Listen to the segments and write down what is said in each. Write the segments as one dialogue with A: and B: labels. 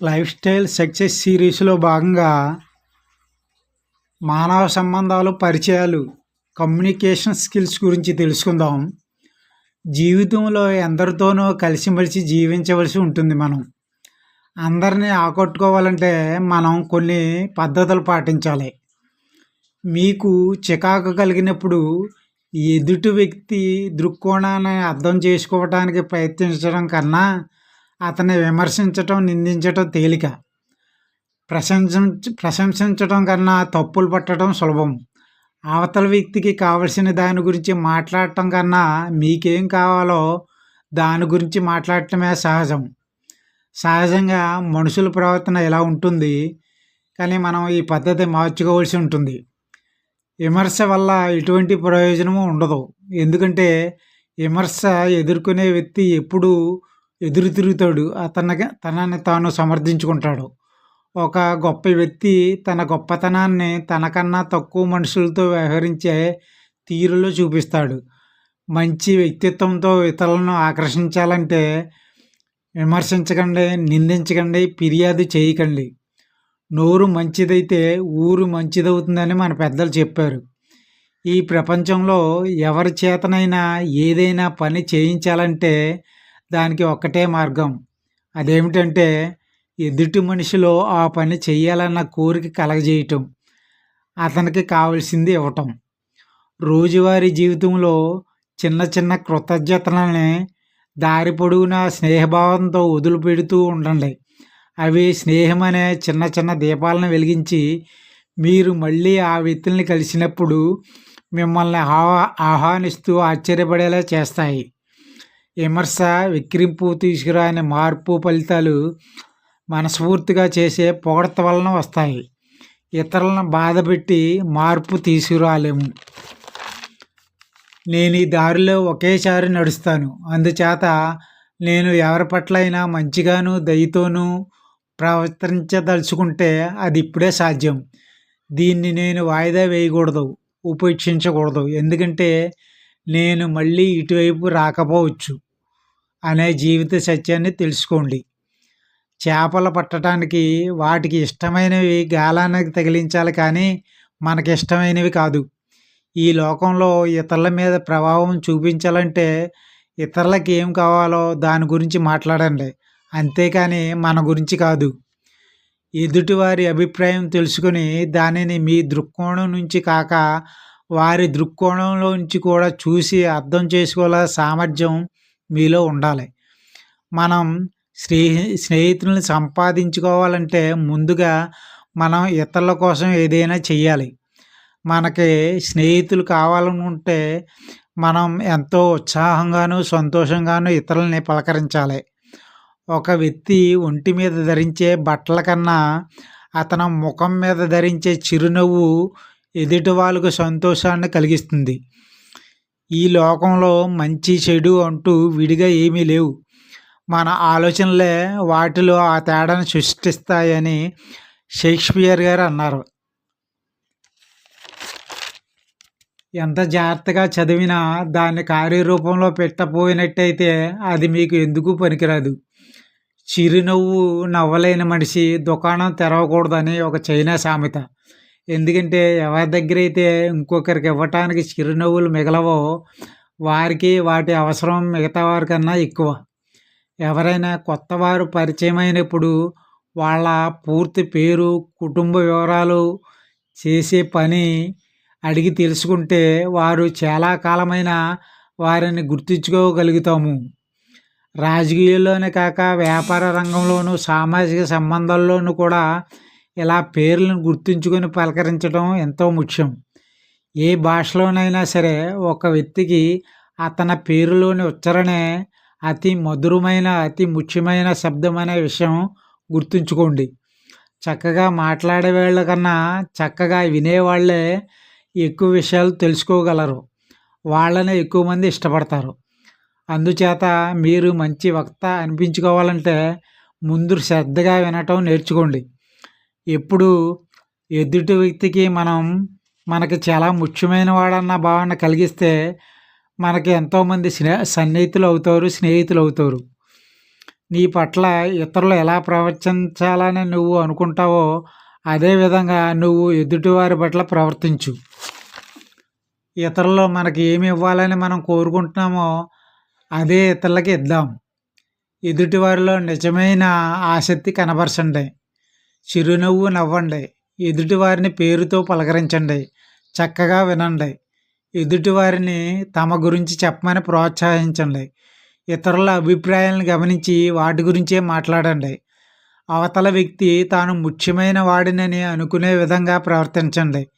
A: Life style success సిరీస్లో భాగంగా మానవ సంబంధాలు పరిచయాలు కమ్యూనికేషన్ స్కిల్స్ గురించి తెలుసుకుందాం. జీవితంలో ఎందరితోనో కలిసిమెలిసి జీవించవలసి ఉంటుంది మనం. అందరినీ ఆకట్టుకోవాలంటే మనం కొన్ని పద్ధతులు పాటించాలి. మీకు చికాకు కలిగినప్పుడు ఎదుటి వ్యక్తి దృక్కోణాన్ని అర్థం చేసుకోవడానికి ప్రయత్నించడం కన్నా అతన్ని విమర్శించటం నిందించటం తేలిక. ప్రశంసించ ప్రశంసించడం కన్నా తప్పులు పట్టడం సులభం. అవతల వ్యక్తికి కావలసిన దాని గురించి మాట్లాడటం కన్నా మీకేం కావాలో దాని గురించి మాట్లాడటమే సహజం. సహజంగా మనుషుల ప్రవర్తన ఎలా ఉంటుంది? కానీ మనం ఈ పద్ధతి మార్చుకోవాల్సి ఉంటుంది. విమర్శ వల్ల ఎటువంటి ప్రయోజనము ఉండదు. ఎందుకంటే విమర్శ ఎదుర్కొనే వ్యక్తి ఎప్పుడూ ఎదురు తిరుగుతాడు. అతనికి తనని తాను సమర్థించుకుంటాడు. ఒక గొప్ప వ్యక్తి తన గొప్పతనాన్ని తనకన్నా తక్కువ మనుషులతో వ్యవహరించే తీరులో చూపిస్తాడు. మంచి వ్యక్తిత్వంతో ఇతరులను ఆకర్షించాలంటే విమర్శించకండి నిందించకండి ఫిర్యాదు చేయకండి. నోరు మంచిదైతే ఊరు మంచిదవుతుందని మన పెద్దలు చెప్పారు. ఈ ప్రపంచంలో ఎవరి చేతనైనా ఏదైనా పని చేయించాలంటే దానికి ఒక్కటే మార్గం. అదేమిటంటే ఎదుటి మనిషిలో ఆ పని చేయాలన్న కోరిక కలగజేయటం అతనికి కావలసింది ఇవ్వటం. రోజువారీ జీవితంలో చిన్న చిన్న కృతజ్ఞతలని దారి పొడవునా స్నేహభావంతో వదిలిపెడుతూ ఉండండి. అవి స్నేహం అనే చిన్న చిన్న దీపాలను వెలిగించి మీరు మళ్ళీ ఆ వ్యక్తుల్ని కలిసినప్పుడు మిమ్మల్ని ఆహ్వా ఆహ్వానిస్తూ ఆశ్చర్యపడేలా చేస్తాయి. విమర్శ విక్రింపు తీసుకురాని మార్పు ఫలితాలు మనస్ఫూర్తిగా చేసే పొగడత వలన వస్తాయి. ఇతరులను బాధపెట్టి మార్పు తీసుకురాలేము. నేను ఈ దారిలో ఒకేసారి నడుస్తాను. అందుచేత నేను ఎవరి పట్ల అయినా మంచిగాను దయతోనూ ప్రవర్తించదలుచుకుంటే అది ఇప్పుడే సాధ్యం. దీన్ని నేను వాయిదా వేయకూడదు ఉపేక్షించకూడదు. ఎందుకంటే నేను మళ్ళీ ఇటువైపు రాకపోవచ్చు అనే జీవిత సత్యాన్ని తెలుసుకోండి. చేపలు పట్టడానికి వాటికి ఇష్టమైనవి గాలానికి తగిలించాలి కానీ మనకి ఇష్టమైనవి కాదు. ఈ లోకంలో ఇతరుల మీద ప్రభావం చూపించాలంటే ఇతరులకి ఏం కావాలో దాని గురించి మాట్లాడండి. అంతేకాని మన గురించి కాదు. ఎదుటివారి అభిప్రాయం తెలుసుకొని దానిని మీ దృక్కోణం నుంచి కాక వారి దృక్కోణంలో నుంచి కూడా చూసి అర్థం చేసుకోగల సామర్థ్యం మీలో ఉండాలి. మనం స్నేహి స్నేహితులను సంపాదించుకోవాలంటే ముందుగా మనం ఇతరుల కోసం ఏదైనా చేయాలి మనకి స్నేహితులు కావాలనుకుంటే మనం ఎంతో ఉత్సాహంగాను సంతోషంగాను ఇతరులని పలకరించాలి. ఒక వ్యక్తి ఒంటి మీద ధరించే బట్టల కన్నా అతను ముఖం మీద ధరించే చిరునవ్వు ఎదుటి వాళ్ళకు సంతోషాన్ని కలిగిస్తుంది. ఈ లోకంలో మంచి చెడు అంటూ విడిగా ఏమీ లేవు. మన ఆలోచనలే వాటిలో ఆ తేడాను సృష్టిస్తాయని షేక్స్పియర్ గారు అన్నారు. ఎంత జాగ్రత్తగా చదివినా దాన్ని కార్యరూపంలో పెట్టపోయినట్టయితే అది మీకు ఎందుకు పనికిరాదు? చిరునవ్వు నవ్వలేని మనిషి దుకాణం తెరవకూడదని ఒక చైనా సామెత. ఎందుకంటే ఎవరి దగ్గర అయితే ఇంకొకరికి ఇవ్వటానికి చిరునవ్వులు మిగలవో వారికి వాటి అవసరం మిగతా వారికన్నా ఎక్కువ. ఎవరైనా కొత్త వారు పరిచయం అయినప్పుడు వాళ్ళ పూర్తి పేరు కుటుంబ వివరాలు చేసే పని అడిగి తెలుసుకుంటే వారు చాలా కాలమైన వారిని గుర్తుంచుకోగలుగుతాము. రాజకీయాల్లోనే కాక వ్యాపార రంగంలోనూ సామాజిక సంబంధాల్లోనూ కూడా ఇలా పేర్లను గుర్తుంచుకొని పలకరించడం ఎంతో ముఖ్యం. ఏ భాషలోనైనా సరే ఒక వ్యక్తికి అతని పేరులోని ఉచ్చరణే అతి మధురమైన అతి ముఖ్యమైన శబ్దం అనే విషయం గుర్తుంచుకోండి. చక్కగా మాట్లాడే వాళ్ళ కన్నా చక్కగా వినేవాళ్ళే ఎక్కువ విషయాలు తెలుసుకోగలరు. వాళ్ళనే ఎక్కువ మంది ఇష్టపడతారు. అందుచేత మీరు మంచి వక్త అనిపించుకోవాలంటే ముందు శ్రద్ధగా వినటం నేర్చుకోండి. ఎప్పుడు ఎదుటి వ్యక్తికి మనం మనకి చాలా ముఖ్యమైన వాడన్న భావన కలిగిస్తే మనకి ఎంతోమంది స్నే సన్నిహితులు అవుతారు స్నేహితులు అవుతారు. నీ పట్ల ఇతరులు ఎలా ప్రవర్తించాలని నువ్వు అనుకుంటావో అదే విధంగా నువ్వు ఎదుటివారి పట్ల ప్రవర్తించు. ఇతరులు మనకి ఏమి ఇవ్వాలని మనం కోరుకుంటున్నామో అదే ఇతరులకి ఇద్దాం. ఎదుటివారిలో నిజమైన ఆసక్తి కనబరచండి. చిరునవ్వు నవ్వండి. ఎదుటివారిని పేరుతో పలకరించండి. చక్కగా వినండి. ఎదుటివారిని తమ గురించి చెప్పమని ప్రోత్సహించండి. ఇతరుల అభిప్రాయాలను గమనించి వాటి గురించే మాట్లాడండి. అవతల వ్యక్తి తాను ముఖ్యమైన వాడినని అనుకునే విధంగా ప్రవర్తించండి.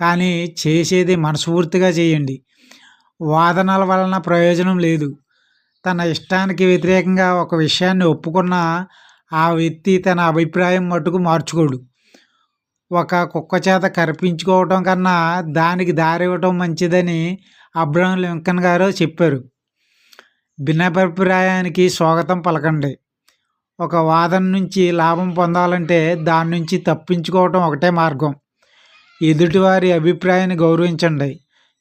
A: కానీ చేసేది మనస్ఫూర్తిగా చేయండి. వాదనల వలన ప్రయోజనం లేదు. తన ఇష్టానికి వ్యతిరేకంగా ఒక విషయాన్ని ఒప్పుకున్న ఆ వ్యక్తి తన అభిప్రాయం మట్టుకు మార్చుకోడు. ఒక కుక్క చేత కరిపించుకోవటం కన్నా దానికి దారివ్వటం మంచిదని అబ్రహం లింకన్ గారు చెప్పారు. భిన్నాభిప్రాయానికి స్వాగతం పలకండి. ఒక వాదన నుంచి లాభం పొందాలంటే దాని నుంచి తప్పించుకోవటం ఒకటే మార్గం. ఎదుటివారి అభిప్రాయాన్ని గౌరవించండి.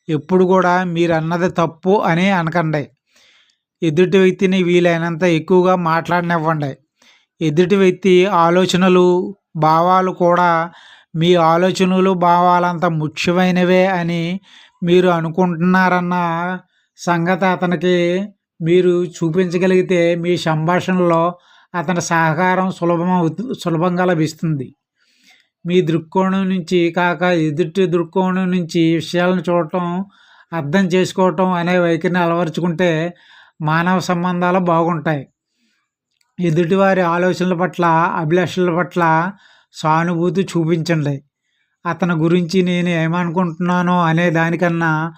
A: ఎప్పుడు కూడా మీరు అన్నది తప్పు అని అనకండి. ఎదుటి వ్యక్తిని వీలైనంత ఎక్కువగా మాట్లాడనివ్వండి. ఎదుటి వ్యక్తి ఆలోచనలు భావాలు కూడా మీ ఆలోచనలు భావాలంత ముఖ్యమైనవే అని మీరు అనుకుంటున్నారన్న సంగతి అతనికి మీరు చూపించగలిగితే మీ సంభాషణలో అతని సహకారం సులభం సులభంగా లభిస్తుంది. మీ దృక్కోణం నుంచి కాక ఎదుటి దృక్కోణం నుంచి విషయాలను చూడటం అర్థం చేసుకోవటం అనే వైఖరిని అలవరుచుకుంటే మానవ సంబంధాలు బాగుంటాయి. ఎదుటివారి ఆలోచనల పట్ల అభిలాషల పట్ల సానుభూతి చూపించండి. అతని గురించి నేను ఏమనుకుంటున్నానో అనే దానికన్నా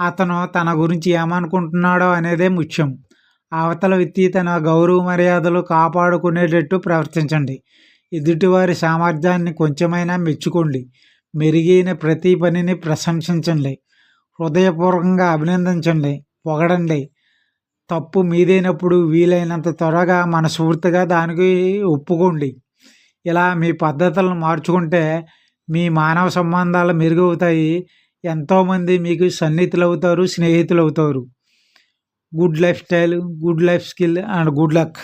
A: అతను తన గురించి ఏమనుకుంటున్నాడో అనేదే ముఖ్యం. అవతల వ్యక్తి తన గౌరవ మర్యాదలు కాపాడుకునేటట్టు ప్రవర్తించండి. ఎదుటివారి సామర్థ్యాన్ని కొంచెమైనా మెచ్చుకోండి. మెరుగైన ప్రతి పనిని ప్రశంసించండి. హృదయపూర్వకంగా అభినందించండి. పొగడండి. తప్పు మీదైనప్పుడు వీలైనంత త్వరగా మనస్ఫూర్తిగా దానికి ఒప్పుకోండి. ఇలా మీ పద్ధతులను మార్చుకుంటే మీ మానవ సంబంధాలు మెరుగవుతాయి. ఎంతోమంది మీకు సన్నిహితులు అవుతారు స్నేహితులు అవుతారు good lifestyle good life skill and good luck.